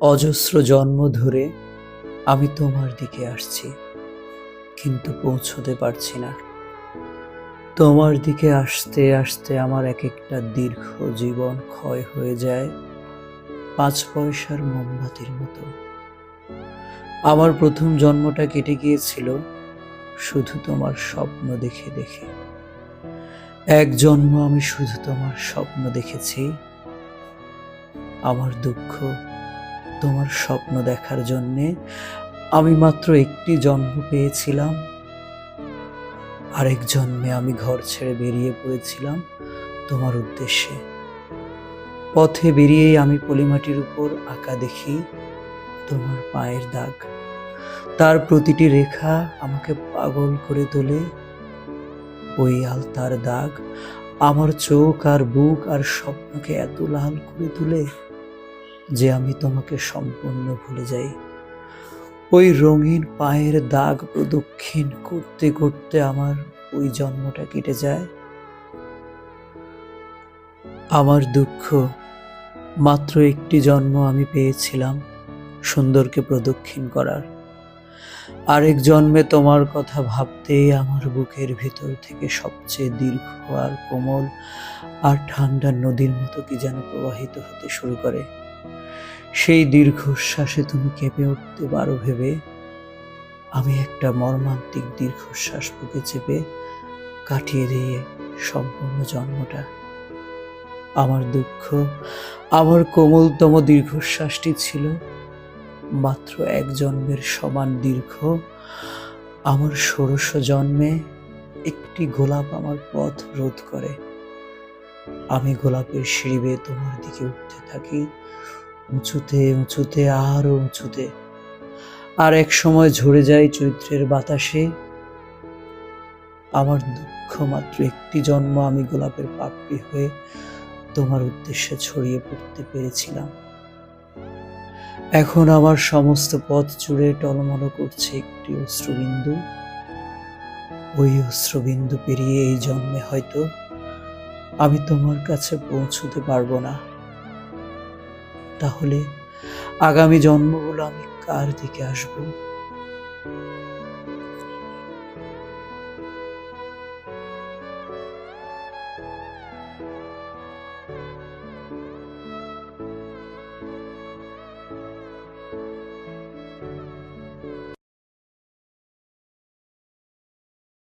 অজস্র জন্ম ধরে আমি তোমার দিকে আসছি, কিন্তু পৌঁছতে পারছি না। তোমার দিকে আসতে আসতে আমার এক একটা দীর্ঘ জীবন ক্ষয় হয়ে যায় পাঁচ পয়সার মোমবাতির মতো। আমার প্রথম জন্মটা কেটে গিয়েছিল শুধু তোমার স্বপ্ন দেখে দেখে। এক জন্ম আমি শুধু তোমার স্বপ্ন দেখেছি। আমার দুঃখ তোমার স্বপ্ন দেখার জন্যে আমি মাত্র একটি জন্ম পেয়েছিলাম। আরেক জন্মে আমি ঘর ছেড়ে বেরিয়ে পড়েছিলাম তোমার উদ্দেশ্যে। পথে বেরিয়েই আমি পলিমাটির উপর আঁকা দেখি তোমার পায়ের দাগ। তার প্রতিটি রেখা আমাকে পাগল করে তোলে। ওই আলতার দাগ আমার চোখ আর বুক আর স্বপ্নকে এত লাল করে তোলে। যে আমি তোমাকে সম্পূর্ণ ভুলে যাই। ওই রঙিন পায়ের দাগ প্রদক্ষিণ করতে করতে আমার ওই জন্মটা কেটে যায়। আমার দুঃখ, মাত্র একটি জন্ম আমি পেয়েছিলাম সুন্দরকে প্রদক্ষিণ করার। আরেক জন্মে তোমার কথা ভাবতেই আমার বুকের ভিতর থেকে সবচেয়ে দীর্ঘ আর কোমল আর ঠান্ডা নদীর মতো কি যেন প্রবাহিত হতে শুরু করে। সেই দীর্ঘশ্বাসে তুমি কেঁপে উঠতে পারো ভেবে। আমি একটা মর্মান্তিক দীর্ঘশ্বাস বুকে চেপে কাটিয়ে দিয়ে সম্পূর্ণ জন্মটা। আমার দুঃখ, আমার কোমলতম দীর্ঘশ্বাসটি ছিল মাত্র এক জন্মের সমান দীর্ঘ। আমার ষোড়শ জন্মে একটি গোলাপ আমার পথ রোধ করে। আমি গোলাপের সিঁড়ি বেয়ে তোমার দিকে উঠতে থাকি। উঁচুতে উঁচুতে, আরও উঁচুতে। আর এক সময় ঝরে যায় চৈত্রের বাতাসে। আমার দুঃখ মাত্র একটি জন্ম আমি গোলাপের পাপড়ি হয়ে তোমার উদ্দেশ্যে ছড়িয়ে পড়তে পেরেছিলাম। এখন আমার সমস্ত পথ জুড়ে টলমল করছে একটি অশ্রুবিন্দু। ওই অশ্রুবিন্দু পেরিয়ে এই জন্মে হয়তো আমি তোমার কাছে পৌঁছতে পারব না। তাহলে আগামী জন্মগুলো আমি কার দিকে আসব?